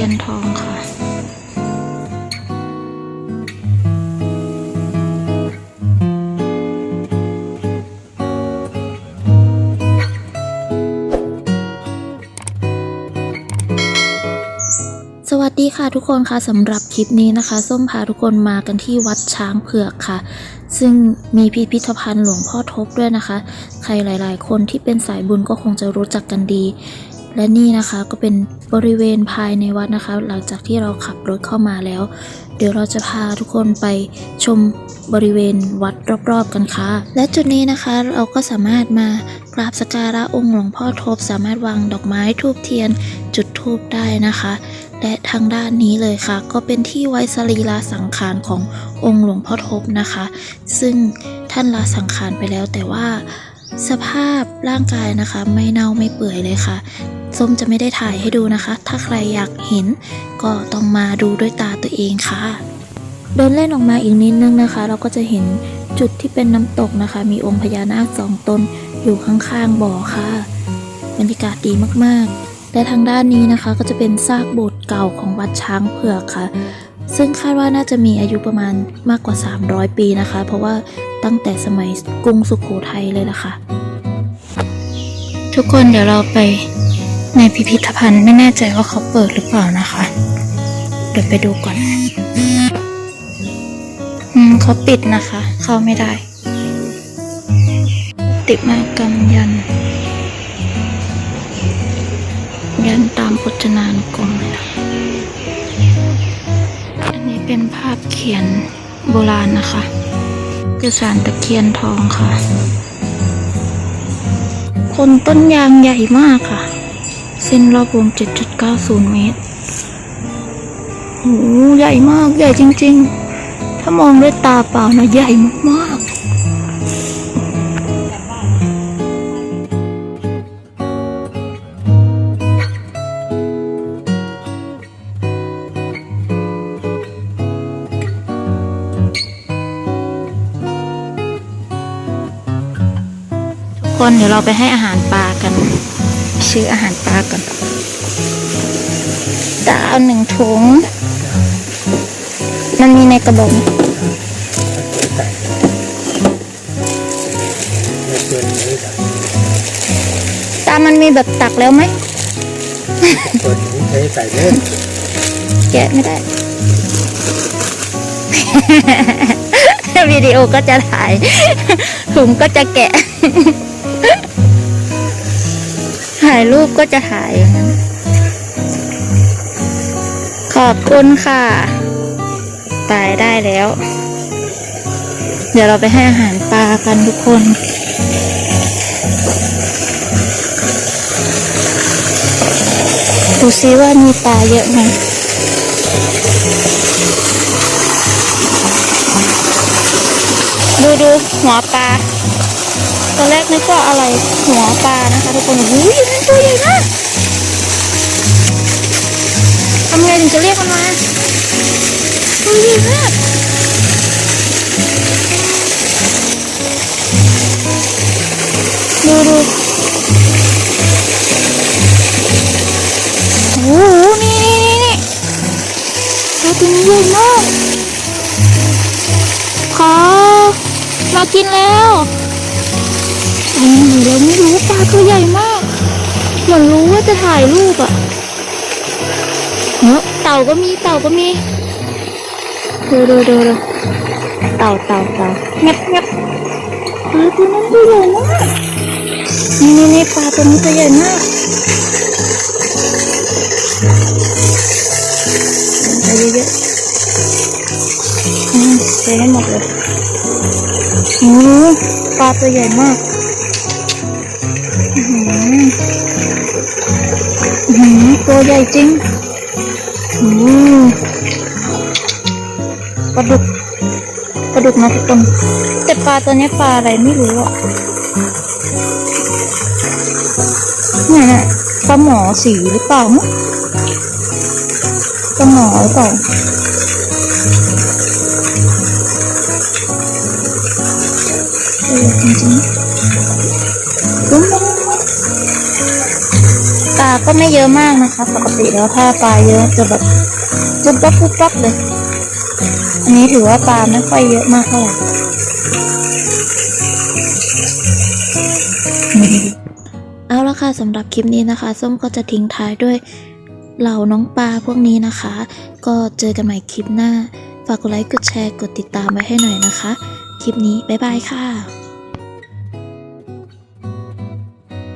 ียนทองค่ะ สวัสดีค่ะทุกคนค่ะสำหรับคลิปนี้นะคะ ส้มพาทุกคนมากันที่วัดช้างเผือกค่ะ ซึ่งมีพิพิธภัณฑ์หลวงพ่อทบด้วยนะคะ ใครหลาย ๆ คนที่เป็นสายบุญก็คงจะรู้จักกันดี และนี่นะคะก็เป็นบริเวณภายในวัดนะคะ หลังจากที่เราขับรถเข้ามาแล้ว เดี๋ยวเราจะพาทุกคนไปชมบริเวณวัดรอบๆกันค่ะ และจุดนี้นะคะเราก็สามารถมากราบสการะองค์หลวงพ่อทบสามารถวางดอกไม้ทูบเทียนจุดทูบได้นะคะ และทางด้านนี้เลยค่ะ ก็เป็นที่ไว้สรีระสังขารขององค์หลวงพ่อทบนะคะ ซึ่งท่านลาสังขารไปแล้วแต่ว่า สภาพร่างกายนะคะ ไม่เน่าไม่เปื่อยเลยค่ะ ส้มจะไม่ได้ถ่ายให้ดูนะคะ ถ้าใครอยากเห็น ก็ต้องมาดูด้วยตาตัวเองค่ะ เดินเล่นออกมาอีกนิดนึงนะคะ เราก็จะเห็นจุดที่เป็นน้ำตกนะคะ มีองค์พญานาคสองตนอยู่ข้างๆบ่อค่ะบรรยากาศดีมากๆและทางด้านนี้นะคะก็จะเป็นซากโบสถ์เก่าของวัดช้างเผือกค่ะ ซึ่งคาดว่าน่าจะมีอายุประมาณมากกว่า 300 ปีนะคะ เพราะว่าตั้งแต่สมัยกรุงสุขโขทัยเลยล่ะค่ะ ทุกคนเดี๋ยวเราไปในพิพิธภัณฑ์ไม่แน่ใจว่าเขาเปิดหรือเปล่านะคะ เดี๋ยวไปดูก่อน อืมเขาปิดนะคะ เข้าไม่ได้ ติมากรรมยัน ยันตามพจนานุกรมเลยนะ เป็นภาพเขียนโบราณนะคะ คือสารตะเคียนทองค่ะ คนต้นยางใหญ่มากค่ะ เส้นรอบวง 7.90 เมตรโอ้โหใหญ่มากใหญ่จริง ๆ ถ้ามองด้วยตาเปล่านะใหญ่มาก คนเดี๋ยวเราไปให้อาหารปลากันชื่ออาหารปลาก่อนดาวหนึ่งถุง มันมีในกระบอกนี้ตามันมีแบบตักแล้วไหมเปิดถุงเทใส่เลยแกะไม่ได้ วิดีโอก็จะถ่ายถุงก็จะแกะ ถ่ายรูปก็จะถ่ายอย่างนั้น ขอบคุณค่ะ ตายได้แล้ว เดี๋ยวเราไปให้อาหารปลากันทุกคนดูซิว่ามีปลาเยอะไหมดูดูหัวปลา นแรกนึกว่าอะไรหัวปลานะคะทุกคนอุ้ยมันตัวใหญ่มากทำไงถึงจะเรียกมันมาตัวใหญ่มากดูดูโอ้โหนี่นี่นี่ตัวนี้ใหญ่มากขอมากินแล้ว มเดี๋ยวไม่รู้ปลาตัวใหญ่มาก เหมือนรู้ว่าจะถ่ายรูปอะเฮ้ยเต่าก็มีเต่าก็มีดูดูดูดูเต่าเต่าเต่าเงียบเงียบปลาตัวนั้นตัวใหญ่มากนี่นี่นี่ปลาตัวนี้ตัวใหญ่มากไปเยอะๆอืมเทให้หมดเลย โอ้ปลาตัวใหญ่มากอื้อหืออื้อหือตัวใหญ่จริงโอ้ปลาดุกปลาดุกนะทุกคนแต่ปลาตัวนี้ปลาอะไรไม่รู้อะเนี่ยนะปลาหมอสีหรือเปล่ามั้งปลาหมอหรือเปล่า เออจริงๆลุ้มๆตาก็ไม่เยอะมากนะคะ ปกติแล้วถ้าปลาเยอะจะแบบปุ๊บปั๊บปุ๊บปั๊บเลย อันนี้ถือว่าปลาไม่ค่อยเยอะมากเท่าไหร่เอาละค่ะสำหรับคลิปนี้นะคะ ส้มก็จะทิ้งท้ายด้วยเหล่าน้องปลาพวกนี้นะคะ ก็เจอกันใหม่คลิปหน้า ฝากกดไลค์ กดแชร์ กดติดตามไว้ให้หน่อยนะคะ คลิปนี้ บ๊ายบายค่ะ